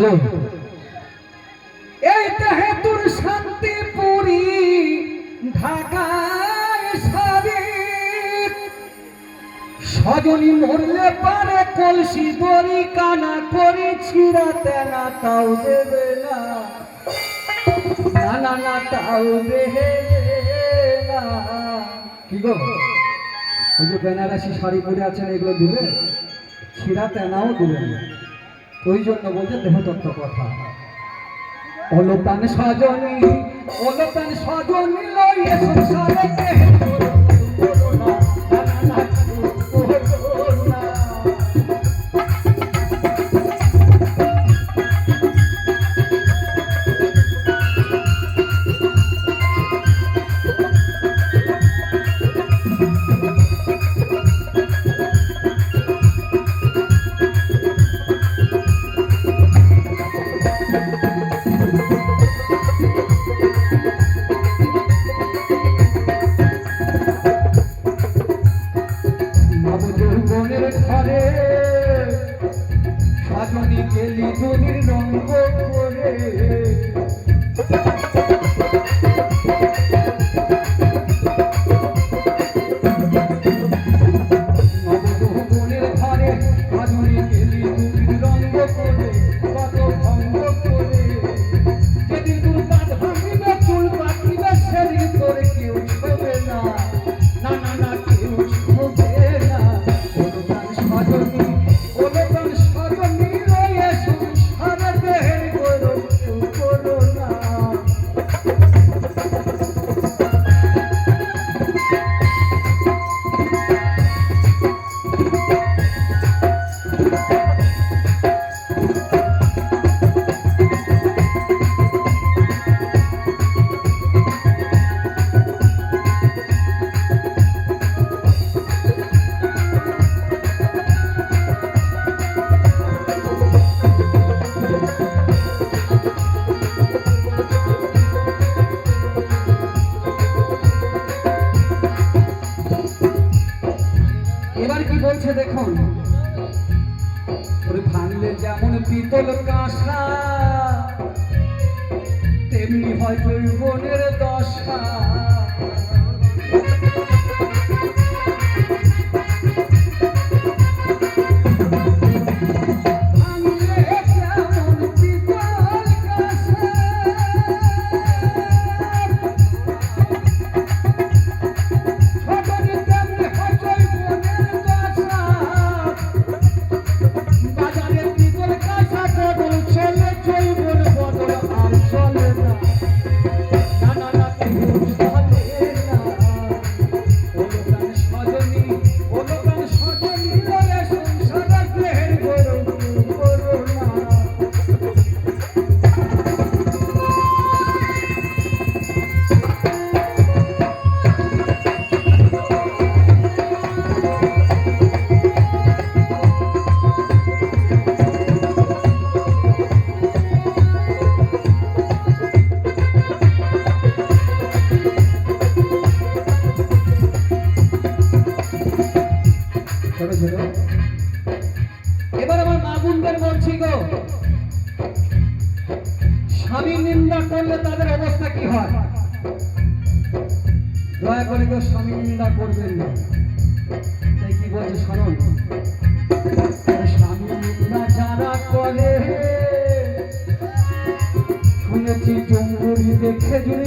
Hello এই দেহে তোর শান্তিপুরি ঢাকায় সারি মরলে পারে কলসি দড়ি, কানা করে ছিড়াতে না তাও দেবে না। না, তাও দেবে না। কি গো? ওই যে বেনারসি শাড়ি পরে আছেন, এগুলো দিবে ছিঁড়া তেনাও দিবেন না। ওই জন্য বলছে দেহতত্ত্ব কথা। অলতান সজনী অলতান সজনী লইয়ে সংসারে সজনী গেলি দুনির রঙ্গ এবার কি বলছে দেখুন ভাঙলে যেমন পিতল কাঁসা তেমনি হয় বনের দশা। ছোট এবার আমার মা বলছি গো, স্বামী নিন্দা করলে তাদের অবস্থা কি হয়? দয়া করে কেউ স্বামী নিন্দা করবেন না। তাই কি বলছে শোনুন? স্বামী নিন্দা যারা করে, শুনেছি জঙ্গুরি দেখে জুড়ি